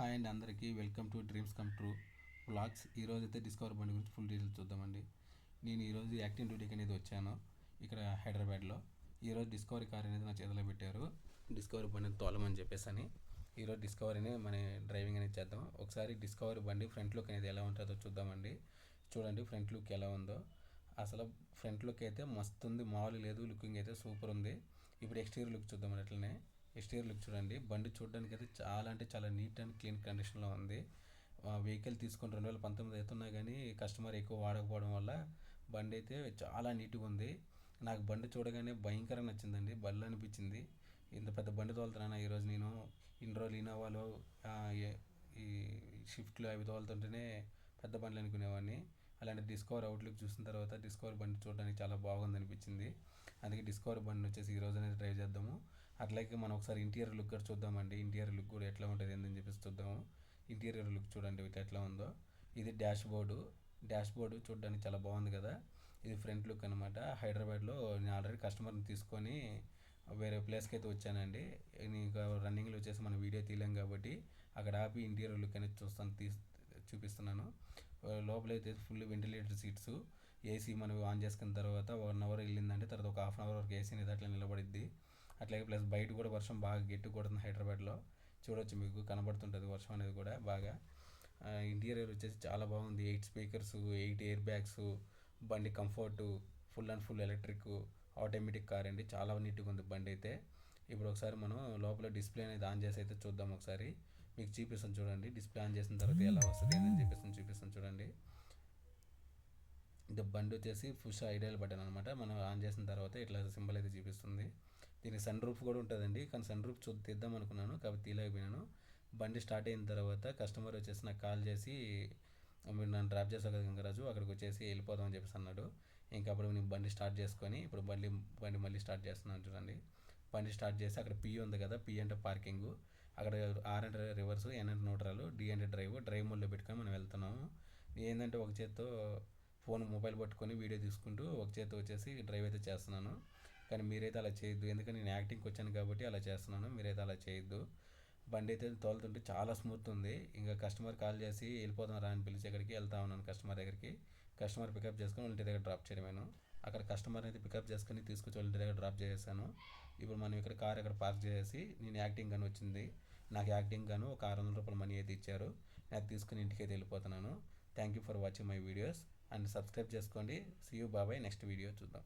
Hi అండి అందరికీ. Welcome to dreams come true blogs ఈరోజు అయితే డిస్కవర్ బండి గురించి ఫుల్ డీటెయిల్స్ చూద్దామండి. నేను ఈరోజు యాక్టింగ్ డ్యూటీకి అనేది వచ్చాను ఇక్కడ హైదరాబాద్లో. ఈరోజు డిస్కవరీ కార్ అనేది నా చేతిలో పెట్టారు. డిస్కవరీ బండిని తోలమని చెప్పేసి అని ఈరోజు డిస్కవరీని మన డ్రైవింగ్ అనేది చేద్దాం. ఒకసారి డిస్కవరీ బండి ఫ్రంట్ లుక్ అనేది ఎలా ఉంటుందో చూద్దామండి. చూడండి ఫ్రంట్ లుక్ ఎలా ఉందో. అసలు ఫ్రంట్ లుక్ అయితే మస్తు ఉంది మామూలు లేదు. లుకింగ్ అయితే సూపర్ ఉంది. ఇప్పుడు ఎక్స్టీరియర్ లుక్ చూద్దాం అట్లనే. ఎక్స్టీరియర్ లుక్ చూడండి. బండి చూడడానికి అయితే చాలా అంటే చాలా నీట్ అండ్ క్లీన్ కండిషన్లో ఉంది. వెహికల్ తీసుకొని రెండు వేల పంతొమ్మిది అవుతున్నా కానీ కస్టమర్ ఎక్కువ వాడకపోవడం వల్ల బండి అయితే చాలా నీట్గా ఉంది. నాకు బండి చూడగానే భయంకరంగా నచ్చిందండి. బళ్ళు అనిపించింది. ఇంత పెద్ద బండి తోలుతున్నాను ఈరోజు నేను? ఇన్ని రోజులు ఇన్నోవాలో ఈ షిఫ్ట్లు అవి తోలుతుంటేనే పెద్ద బండ్లు అనుకునేవాడిని. అలాంటి డిస్కవర్ అవుట్లుక్ చూసిన తర్వాత డిస్కవర్ బండి చూడడానికి చాలా బాగుంది అనిపించింది అందుకే డిస్కవర్ బండి వచ్చేసి ఈ రోజునే అనేది డ్రైవ్ చేద్దాము. అట్లాగే మనం ఒకసారి ఇంటీరియర్ లుక్ కూడా చూద్దామండి. ఇంటీరియర్ లుక్ కూడా ఎట్లా ఉంటుంది ఏందని చెప్పేసి చూద్దాము. ఇంటీరియర్ లుక్ చూడండి ఇట్లా ఎట్లా ఉందో. ఇది డాష్ బోర్డు డాష్ బోర్డు చూడడానికి చాలా బాగుంది కదా. ఇది ఫ్రంట్ లుక్ అనమాట హైదరాబాద్లో నేను ఆల్రెడీ కస్టమర్ని తీసుకొని వేరే ప్లేస్కి అయితే వచ్చానండి. ఇంకా రన్నింగ్లో వచ్చేసి మనం వీడియో తీయలేం కాబట్టి అక్కడ ఆపి ఇంటీరియర్ లుక్ అనేది చూస్తాను తీ చూపిస్తున్నాను. లోపలైతే ఫుల్ వెంటిలేటర్ సీట్స్ ఏసీ మనం ఆన్ చేసుకున్న తర్వాత వన్ అవర్ వెళ్ళిందంటే తర్వాత ఒక హాఫ్ అన్ అవర్ వరకు ఏసీ అనేది అట్లా నిలబడిద్ది. అట్లాగే ప్లస్ బయట కూడా వర్షం బాగా గట్టి కొడుతుంది హైదరాబాద్లో చూడొచ్చు మీకు కనబడుతుంటుంది వర్షం అనేది కూడా బాగా. ఇంటీరియర్ వచ్చేసి చాలా బాగుంది. Eight speakers eight air bags బండి comfort full and full electric automatic car అండి. చాలా నీట్గా ఉంది బండి అయితే. ఇప్పుడు ఒకసారి మనం లోపల డిస్ప్లే అనేది ఆన్ చేసి అయితే చూద్దాం ఒకసారి. మీకు చూపిస్తాను చూడండి. డిస్ప్లే ఆన్ చేసిన తర్వాత ఎలా వస్తుంది అని చెప్పేసి చూపిస్తాను చూడండి. ఇది బండి వచ్చేసి ఫుష్ ఐడియల్ బటన్ అనమాట మనం ఆన్ చేసిన తర్వాత ఇట్లా సింబల్ అయితే చూపిస్తుంది. దీనికి సన్ రూఫ్ కూడా ఉంటుందండి. కానీ సన్ రూఫ్ చూ తీద్దాం అనుకున్నాను. కాబట్టి తీయలేకపోయినాను బండి స్టార్ట్ అయిన తర్వాత కస్టమర్ వచ్చేసి నాకు కాల్ చేసి మీరు నన్ను డ్రాప్ చేసావు కదా గంగరాజు అక్కడికి వచ్చేసి వెళ్ళిపోదాం అని చెప్పేసి అన్నాడు. ఇంకా అప్పుడు నేను బండి స్టార్ట్ చేసుకొని ఇప్పుడు బండి బండి మళ్ళీ స్టార్ట్ చేస్తున్నాను చూడండి. బండి స్టార్ట్ చేసి అక్కడ పి ఉంది కదా పి అంటే పార్కింగ్ అక్కడ ఆర్ అంటే రివర్స్ ఎన్ అంటే న్యూట్రల్ డి అంటే డ్రైవ్ డ్రైవ్ మోడ్లో పెట్టుకొని మనం వెళ్తున్నాము. ఏంటంటే ఒక చేత్తో ఫోన్ మొబైల్ పట్టుకొని వీడియో తీసుకుంటూ ఒక చేత్తో వచ్చేసి డ్రైవ్ అయితే చేస్తున్నాను. కానీ మీరైతే అలా చేయొద్దు. ఎందుకంటే నేను యాక్టింగ్కి వచ్చాను కాబట్టి అలా చేస్తున్నాను. మీరైతే అలా చేయొద్దు. బండి అయితే తోలుతుంటే చాలా స్మూత్ ఉంది. ఇంకా కస్టమర్ కాల్ చేసి వెళ్ళిపోతాం రా అని పిలిచి ఎక్కడికి వెళ్తా ఉన్నాను కస్టమర్ దగ్గరికి. కస్టమర్ పికప్ చేసుకొని ఇంటి దగ్గర డ్రాప్ చేయడమేను. అక్కడ కస్టమర్ అయితే పికప్ చేసుకొని తీసుకొచ్చి వాళ్ళ దగ్గర డ్రాప్ చేసేసాను. ఇప్పుడు మనం ఇక్కడ కార్ ఇక్కడ పార్క్ చేసి నేను యాక్టింగ్ గాను వచ్చింది. నాకు యాక్టింగ్ గాను ఒక ఆరు వందల రూపాయల మనీ అయితే ఇచ్చారు. నాకు తీసుకుని ఇంటికి అయితే వెళ్ళిపోతున్నాను. Thank you for watching my videos and subscribe చేసుకోండి. See you bye bye next video చూద్దాం.